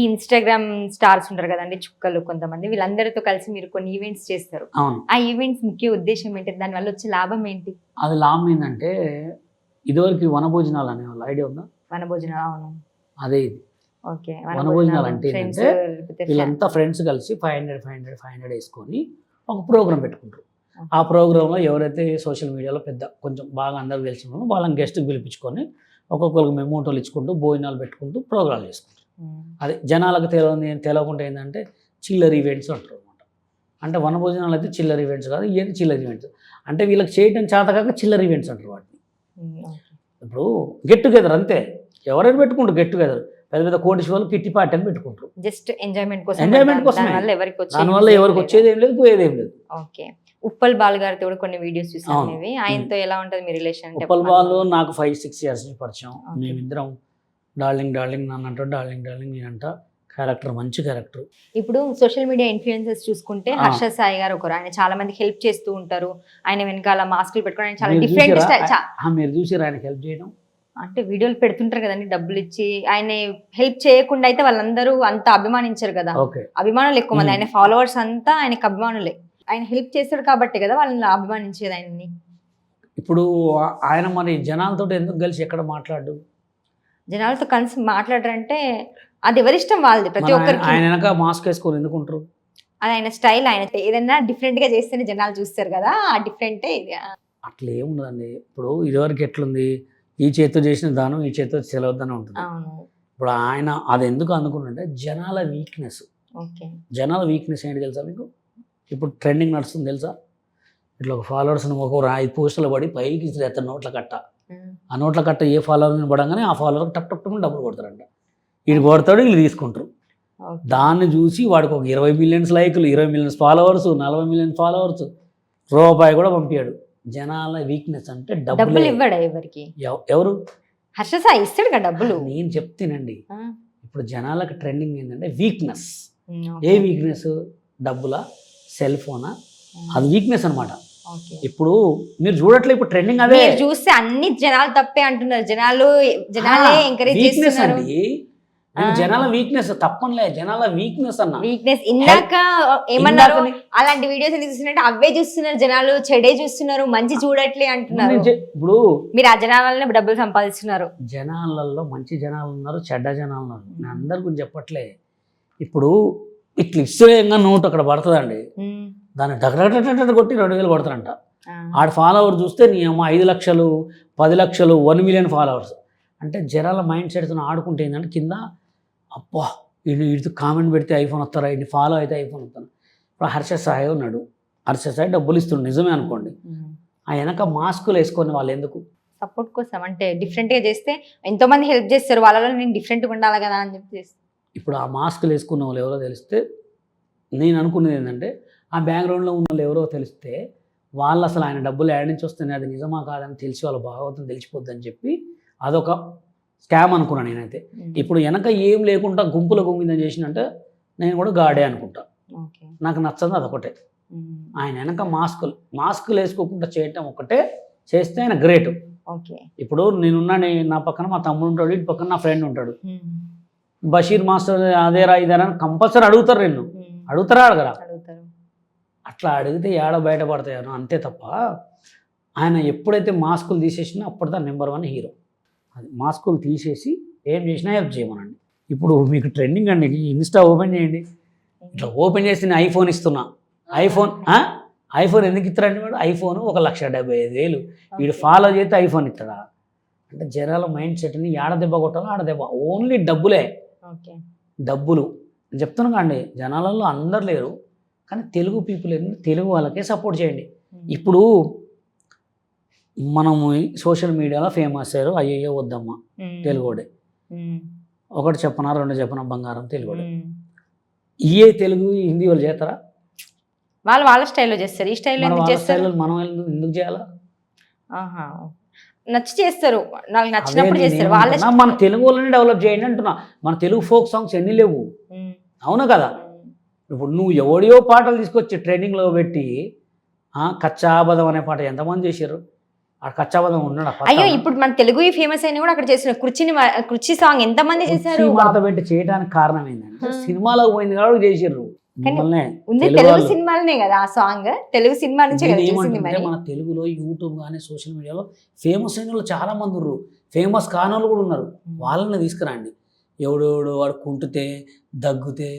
ఈ Instagram stars ఉంటారు కదండి చుక్కలు కొంతమంది. వీళ్ళందరితో కలిసి మీరు కొన్ని ఈవెంట్స్ చేస్తారు. అవును. ఆ ఈవెంట్స్ ముఖ్య ఉద్దేశం ఏంటి? దాని వల్ల వచ్చే లాభం ఏంటి? అది లాభం ఏంటంటే ఇదివరకు వనభోజనాలు అనేవాళ్ళు. ఐడియా ఉందా? వన భోజనాలు అవును. అదే ఇది. ఓకే వనభోజనాలు అంటే వీళ్ళంతా ఫ్రెండ్స్ కలిసి five hundred five hundred five hundred వేసుకొని ఒక ప్రోగ్రామ్ పెట్టుకుంటారు. ఆ ప్రోగ్రాంలో ఎవరైతే సోషల్ మీడియాలో పెద్ద కొంచెం బాగా అందరికి తెలిసిన వాళ్ళు వాళ్ళని గెస్ట్కి పిలిపించుకొని ఒక్కొక్కరికి మెమోటోలు ఇచ్చుకుంటూ భోజనాలు పెట్టుకుంటూ ప్రోగ్రాలు చేసుకుంటారు. అదే జనాలకు తెలియని తెలియకుండా ఏంటంటే చిల్లర్ ఈవెంట్స్ అంటారు అనమాట అంటే వనభోజనాలు అయితే చిల్లర్ ఈవెంట్స్ కాదు ఇవన్నీ చిల్లర్ ఈవెంట్స్ అంటే వీళ్ళకి చేయడం చేతకాక చిల్లర్ ఈవెంట్స్ అంటారు వాటిని. ఇప్పుడు గెట్ టుగెదర్ అంతే. ఎవరైనా పెట్టుకుంటారు గెట్ టుగెదర్ పెద్ద పెద్ద కోటీశ్వర్లు కిట్టి పార్టీ అని పెట్టుకుంటారు. జస్ట్ ఎంజాయ్మెంట్ కోసం Enjoyment కోసమే. దానివల్ల ఎవరికి వచ్చేది ఏం లేదు. పోయేది ఏం లేదు. ఓకే. ఉప్పల్ బాల్ గారితో కూడా కొన్ని వీడియోస్ చూసాను. ఇవి ఆయనతో ఎలా ఉంటది మీ రిలేషన్? ఉప్పల్ బాలు నాకు ఫైవ్ సిక్స్ ఇయర్స్ నుంచి పరిచయం. మేమిద్దరం డార్లింగ్ డార్లింగ్ నన్ను అంట డార్లింగ్ డార్లింగ్ నేనంట క్యారెక్టర్ మంచి క్యారెక్టర్. ఇప్పుడు సోషల్ మీడియా ఇన్ఫ్లుయెన్సెస్ చూసుకుంటే. హర్ష సాయి గారు ఒకరు. ఆయన చాలా మంది హెల్ప్ చేస్తూ ఉంటారు. ఆయన వెనకాల మాస్కులు పెట్టుకొని ఆయన చాలా డిఫరెంట్ చూసారా? మీరు చూసి ఆయనకి హెల్ప్ చేయడం? అంటే వీడియోలు పెడుతుంటారు కదండి డబ్బులు ఇచ్చి. ఆయన హెల్ప్ చేయకుండా అయితే వాళ్ళందరూ అంత అభిమానించరు కదా. అభిమానులు ఎక్కువ మంది. ఆయన ఫాలోవర్స్ అంతా ఆయనకు అభిమానులే. ఆయన హెల్ప్ చేస్తాడు కాబట్టి కదా వాళ్ళని అభిమానించేది ఆయన్ని. ఇప్పుడు ఆయన మరి జనాలతో ఎందుకు కలిసి ఎక్కడ మాట్లాడు? జనాలతో కలిసి మాట్లాడరంటే అది ఎవరిష్టం వాళ్ళది ప్రతి ఒక్కరికి. ఆయన మాస్క్ వేసుకొని ఎందుకు ఉంటారు అది ఆయన స్టైల్ ఆయన ఏదైనా డిఫరెంట్గా చేస్తేనే జనాలు చూస్తారు కదా ఆ డిఫరెంటే ఇది. అట్లా ఏముండదండి ఇప్పుడు ఇదివరకు ఎట్లుంది? ఈ చేతితో చేసిన దానం ఈ చేతితో సెలవుద్దని ఉంటుంది. ఇప్పుడు ఆయన అది ఎందుకు అనుకున్నంటే జనాల వీక్నెస్ ఓకే. జనాల వీక్నెస్ ఏంటి తెలుసా మీకు? ఇప్పుడు ట్రెండింగ్ నడుస్తుంది తెలుసా? ఇట్లా ఒక ఫాలోవర్స్ ఒక ఐదు పోస్టులు పడి పైకి ఇస్తారు నోట్ల కట్ట. ఆ నోట్ల కట్ట ఏ ఫాలోవర్ పడంగానే ఆ ఫాలోవర్ టప్ టప్ టప్ డబ్బులు కొడతారంట వీడు కొడతాడు వీళ్ళు తీసుకుంటారు. దాన్ని చూసి వాడికి ఒక ఇరవై మిలియన్స్ లైకులు ఇరవై మిలియన్స్ ఫాలోవర్స్ నలభై మిలియన్ ఫాలోవర్స్ రూపాయి కూడా పంపించాడు జనాల వీక్నెస్ అంటే డబ్బులు. ఇవ్వడా ఎవరికి? ఎవరు? హర్ష సాయి ఇస్తాడు కదా డబ్బులు నేను చెప్తానండి. ఇప్పుడు జనాలకు ట్రెండింగ్ ఏంటంటే వీక్నెస్ ఏ. వీక్నెస్ డబ్బులా? సెల్ ఫోనా అది వీక్నెస్ అన్నమాట. ఓకే. ఇప్పుడు మీరు చూడట్లే ఇప్పుడు ట్రెండింగ్ అదే. మీరు చూస్తే అన్ని జనాలు తప్పే అంటున్నారు. జనాలు జనాలే ఎంకరేజ్ చేస్తున్నారు. జనాల వీక్నెస్ తప్పనిలే జనాల వీక్నెస్ అన్న. వీక్నెస్ ఇందాక ఏమన్నారు? అలాంటి వీడియోస్ ఎందుకు చూస్తున్నట్టు అవే చూస్తున్నారు జనాలు చెడే చూస్తున్నారు మంచి చూడట్లే అంటున్నారు. ఇప్పుడు మీరు ఆ జనాల వల్లనే డబ్బులు సంపాదిస్తున్నారు. జనాలలో మంచి జనాలు ఉన్నారు చెడ్డ జనాలు ఉన్నారు. నేను అందరి గురించి చెప్పట్లే. ఇప్పుడు ఇట్లా ఇష్టంగా నోట్ అక్కడ పడుతుందండి. దాన్ని డగడగడ కొట్టి రెండు వేలు కొడతారంట. ఆడ ఫాలోవర్ చూస్తే నీ అమ్మ ఐదు లక్షలు పది లక్షలు వన్ మిలియన్ ఫాలోవర్స్ అంటే జనాల మైండ్ సెట్తో ఆడుకుంటే ఏంటంటే కింద అబ్బా వీడు వీడితో కామెంట్ పెడితే ఐఫోన్ వస్తారా? వీడిని ఫాలో అయితే ఐఫోన్ వస్తాను ఇప్పుడు హర్ష సాయి ఉన్నాడు. హర్ష సాయి డబ్బులు ఇస్తుండు నిజమే అనుకోండి. ఆ వెనక మాస్కులు వేసుకొని వాళ్ళు ఎందుకు? సపోర్ట్ కోసం అంటే డిఫరెంట్గా చేస్తే ఎంతో మంది హెల్ప్ చేస్తారు వాళ్ళలో నేను డిఫరెంట్గా ఉండాలి కదా అని చెప్పి ఇప్పుడు ఆ మాస్కులు వేసుకున్న వాళ్ళు ఎవరో తెలిస్తే నేను అనుకునేది ఏంటంటే ఆ బ్యాక్గ్రౌండ్లో ఉన్న వాళ్ళు ఎవరో తెలిస్తే వాళ్ళు అసలు ఆయన డబ్బులు యాడ్ నుంచి వస్తున్నాయి అది నిజమా కాదని తెలిసి వాళ్ళు భాగవతం తెలిసిపోద్ది అని చెప్పి అదొక స్కామ్ అనుకున్నాను నేనైతే. ఇప్పుడు వెనక ఏం లేకుండా గుంపులో గుంగిందని చేసినంటే నేను కూడా గాడే అనుకుంటా. నాకు నచ్చదు అదొకటే. ఆయన వెనక మాస్కులు మాస్కులు వేసుకోకుండా చేయటం ఒకటే చేస్తే ఆయన గ్రేట్. ఇప్పుడు నేనున్నా నే- నా పక్కన మా తమ్ముడు ఉంటాడు ఇటు పక్కన నా ఫ్రెండ్ ఉంటాడు. బషీర్ మాస్టర్ అదేరా ఇదేరా అని కంపల్సరీ అడుగుతారు నిన్ను. అడుగుతారా అడగరా? అడుగుతారు. అట్లా అడిగితే ఏడ బయటపడతాయను అంతే తప్ప ఆయన ఎప్పుడైతే మాస్కులు తీసేసినా అప్పటిదా నెంబర్ వన్ హీరో అది మాస్కులు తీసేసి ఏం చేసినా హెల్ప్ చేయమనండి. ఇప్పుడు మీకు ట్రెండింగ్ అండి ఇన్స్టా ఓపెన్ చేయండి. ఇట్లా ఓపెన్ చేసి నేను ఐఫోన్ ఇస్తున్నా. ఐఫోన్? ఐఫోన్ ఎందుకు ఇస్తారండి వాడు? ఐఫోన్ ఒక లక్ష డెబ్బై ఐదు వేలు. వీడు. ఫాలో చేస్తే ఐఫోన్ ఇస్తాడా అంటే జనాల మైండ్ సెట్ని ఆడ దెబ్బ కొట్టాలో ఆడ దెబ్బ. ఓన్లీ డబ్బులే. ఓకే డబ్బులు. నేను చెప్తున్నాను కండి జనాలలో అందరు లేరు. కానీ తెలుగు పీపుల్ తెలుగు వాళ్ళకే సపోర్ట్ చేయండి. ఉమ్, ఇప్పుడు మనము సోషల్ మీడియాలో ఫేమస్ అయ్యారు అయ్యయ్యో వద్దమ్మా ఉమ్, తెలుగుడే. ఉమ్, ఒకటి చెప్పనా రెండు చెప్పనా బంగారం తెలుగుడే. ఉమ్. ఇయే తెలుగు హిందీ వాళ్ళు చేస్తారా? వాళ్ళు వాళ్ళ స్టైల్లో చేస్తారు. ఈ స్టైల్లో చేస్తారు? మనం ఎందుకు చేయాలా. నచ్చి చేస్తారు. నాకు నచ్చినప్పుడు చేస్తారు. వాళ్ళ మన తెలుగు వాళ్ళని డెవలప్ చేయండి అంటున్నా. మన తెలుగు ఫోక్ సాంగ్స్ ఎన్ని లేవు. అవును కదా? ఇప్పుడు నువ్వు ఎవడియో పాటలు తీసుకొచ్చి ట్రైనింగ్లో పెట్టి ఆ, కచ్చాబదం అనే పాట ఎంతమంది చేశారు? ఆ కచ్చాబదం ఉన్నాడు. అయ్యో ఇప్పుడు మన తెలుగు ఫేమస్ అయిన కూడా అక్కడ చేసిన కుర్చీని కుర్చీ సాంగ్ ఎంత మంది చేశారు? మడత పెట్టి చేయడానికి కారణం ఏంటంటే ఆ. సినిమాలోకి పోయింది కాబట్టి ఉంది తెలుగు. సినిమాలనే కదా ఆ సాంగ్. తెలుగు సినిమా నుంచే మన తెలుగులో యూట్యూబ్ కానీ సోషల్ మీడియాలో ఫేమస్ అయిన వాళ్ళు చాలా మంది ఉన్నారు. ఫేమస్ కాని వాళ్ళు కూడా ఉన్నారు. వాళ్ళని తీసుకురండి. ఎవడెవడు వాడు కుంటితే దగ్గుతే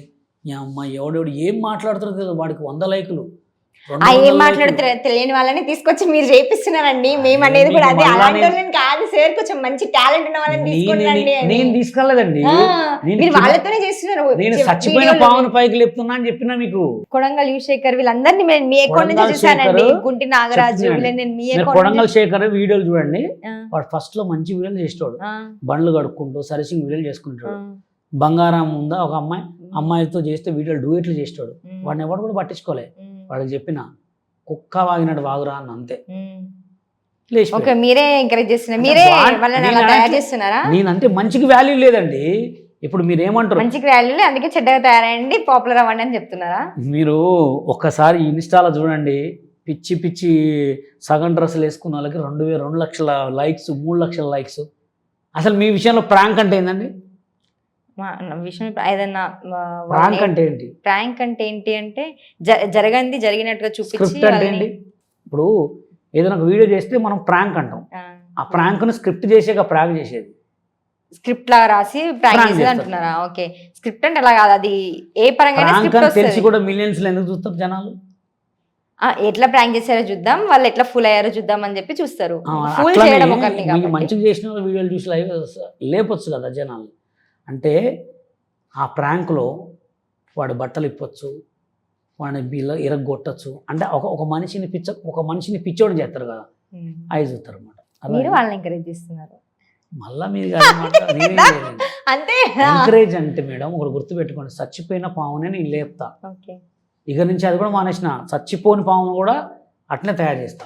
అమ్మ ఎవడెవడు ఏం మాట్లాడుతారో తెలియదు వాడికి వంద లైకులు ఏం మాట్లాడుతారో తెలియని వాళ్ళని తీసుకొచ్చి మీరు చేపిస్తున్నారండి. మేము అనేది కూడా అదే అలాంటి నేను- వాళ్ళని కాదు సార్ కొంచెం మంచి టాలెంట్ ఉన్న వాళ్ళని నేను- అని. నేను నేను మీరు వాళ్ళతోనే చేస్తున్నారు నేను చచ్చిపోయిన. పావును పైకి లేపుతున్నా అని చెప్పిన మీకు? కొడంగల్ యువశేఖర్ వీళ్ళందరినీ మేము మీ అకౌంట్ నుంచి చూసానండి శేఖర్ గుంటి నాగరాజు నేను మీ అకౌంట్ కొడంగల్ శేఖర్ వీడియోలు చూడండి. వాడు ఫస్ట్లో మంచి వీడియోలు చేసేవాడు బండ్లు కడుక్కుంటూ సర్వీసింగ్ వీడియోలు చేసుకుంటాడు. బంగారం ఉందా ఒక అమ్మాయి? అమ్మాయితో చేస్తే వీడియోలు డూయట్లు చేస్తాడు వాడిని ఎవడు కూడా పట్టించుకోలే. వాడికి చెప్పిన కుక్క వాగినట్టు వాగురా అని అంతే. ఓకే మీరే ఎంకరేజ్ చేస్తున్నారు. మీరే వా- వాళ్ళని నేను అలా తయారు అంటే- చేస్తున్నారా? నేనంటే మంచికి వాల్యూ లేదండి. ఇప్పుడు మీరు ఏమంటారు? మంచి వాల్యూలే అందుకే చెడ్డగా తయారైంది పాపులర్ అవ్వండి అని చెప్తున్నారా? మీరు ఒక్కసారి ఇన్స్టాలో చూడండి. పిచ్చి పిచ్చి సగం డ్రెస్సులు వేసుకున్న వాళ్ళకి రెండు వేల రెండు లక్షల లైక్స్ మూడు లక్షల లైక్స్ అసలు మీ విషయంలో ప్రాంక్ అంటే నా విషయం ఏదన్నా ప్రాంక్ అంటే ఏంటి? ప్రాంక్ అంటే ఏంటి అంటే జరగంది జరిగినట్టుగా చూపించి ఇప్పుడు ఏదైనా ఒక వీడియో చేస్తే మనం ప్రాంక్ అంటాం. ఆ, ఆ ప్రాంక్ను స్క్రిప్ట్ చేసాక ప్రాంక్ చేసేది. స్క్రిప్ట్ లాగా రాసి ప్రాంక్ చేసేది. అంటున్నారా? ఓకే. స్క్రిప్ట్ అంటే అలా కాదు. అది ఏ పరంగా ప్రాంక్ తెలిసి కూడా మిలియన్స్ ఎందుకు చూస్తారు జనాలు? ఎట్లా ప్రాంక్ చేశారో చూద్దాం? వాళ్ళు ఎట్లా ఫుల్ అయ్యారో చూద్దాం అని చెప్పి చూస్తారు. ఫుల్ చేయడం మంచిగా చేసిన వీడియోలు చూసి లేపొచ్చు కదా జనాలు. అంటే ఆ ప్రాంక్లో వాడు బట్టలు ఇప్పొచ్చు వాడిని బిల్ల ఇరగొట్టచ్చు అంటే ఒక ఒక మనిషిని పిచ్చ ఒక మనిషిని పిచ్చోడు చేస్తారు కదా. అవి చూస్తారు అనమాట మీరు వాళ్ళని ఎంకరేజ్ చేస్తున్నారు. మళ్ళా మీరు. అంతే ఎంకరేజ్ అంటే మేడం ఒకటి గుర్తుపెట్టుకోండి. చచ్చిపోయిన పావునే నేను లేపుతా. ఇక నుంచి అది కూడా మానేసిన. చచ్చిపోని పామును కూడా అట్లనే తయారు చేస్తా.